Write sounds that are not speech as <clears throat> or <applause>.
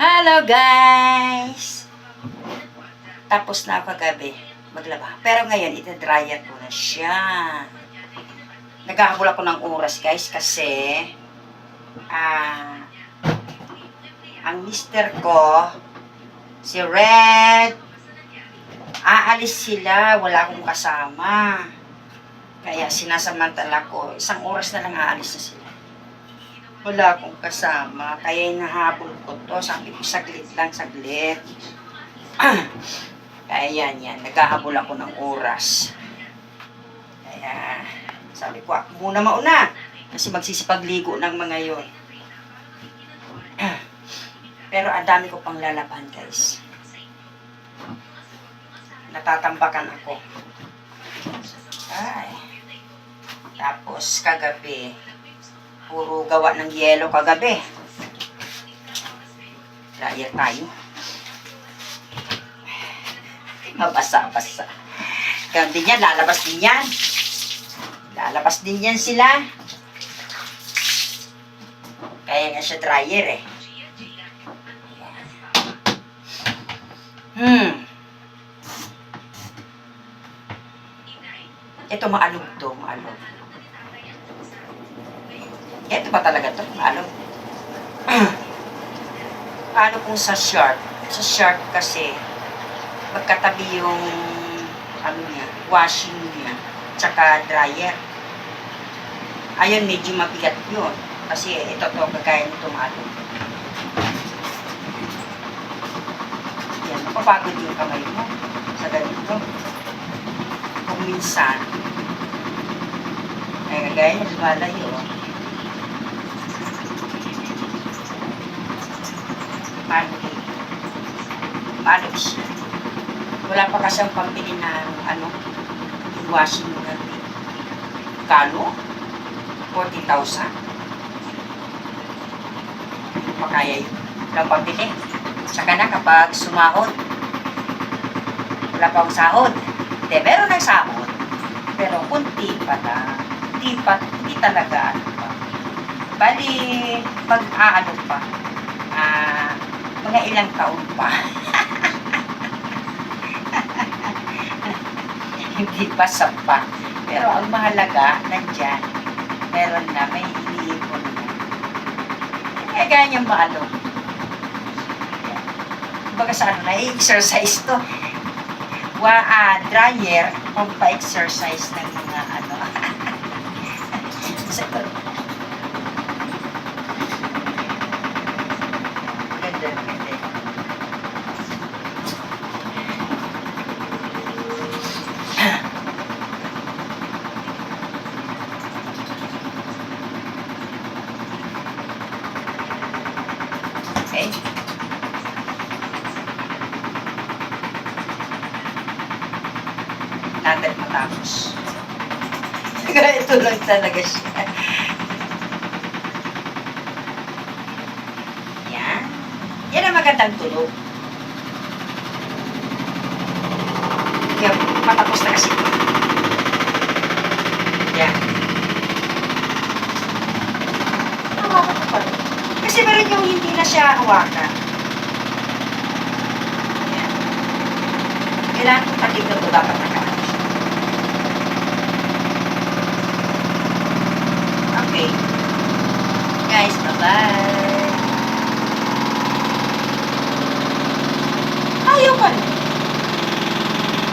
Hello guys! Tapos na kagabi maglaba. Pero ngayon, ita-dryer ko na siya. Naghahabol ako ng oras guys kasi ah ang mister ko si Red aalis sila, wala akong kasama. Kaya sinasamantala ko, isang oras na lang aalis na sila. Wala akong kasama, kaya hinahabol ko to. Sabi ko, saglit lang, saglit. <clears throat> kaya yan, yan. Naghahabol ako ng oras. Kaya, sabi ko, ako muna mauna. Kasi magsisipagligo ng mga yon. <clears throat> Pero ang dami ko pang lalaban, guys. Natatambakan ako. Ay. Tapos, kagabi, puro gawa ng yelo kagabi. Dryer tayo. Mabasa-basa. Ganun din yan, lalabas din yan. Lalabas din yan sila. Kaya nga siya dryer eh. Hmm. Ito maalog to, maalog. Ito ba talaga to? Maalog. <clears throat> Paano kung sa shark? Sa shark kasi, magkatabi yung ano niya, washing niya, tsaka dryer. Ayun, medyo mabigat yun. Kasi ito to, kagaya nito maalog. Yan, mapapagod yung kamay mo sa ganito. Kung minsan, ay kagaya niya, lumalayo. Malog eh. Siya. Wala pa kasi ang pambili na ano, yung washing na Kano? 40,000? Hindi pa kaya yun. Wala pambili. Saka na kapag sumahod. Wala pa akong sahod. Hindi, meron ng sahod. Pero kunti pa na. Hindi pa, hindi talaga ano pa. Bali, pag aano pa, ah, mga ilang taon pa. <laughs> hindi pa sapat. Pero ang mahalaga, nandyan, meron na, may iniipon na. Kaya ganyan maalo. Kumbaga sa ano na, exercise to. Wa, ah, dryer, pang pa-exercise ng mga ano. <laughs> Sa Natin matapos. <laughs> Ito lang talaga siya. Yan. Yan ang magandang tulog. Kaya patapos na kasi. Yan. Hawakan ko. Kasi meron yung hindi na siya hawakan. Yan. Kailangan kong tatignan ko dapat Okay. Guys, bye-bye.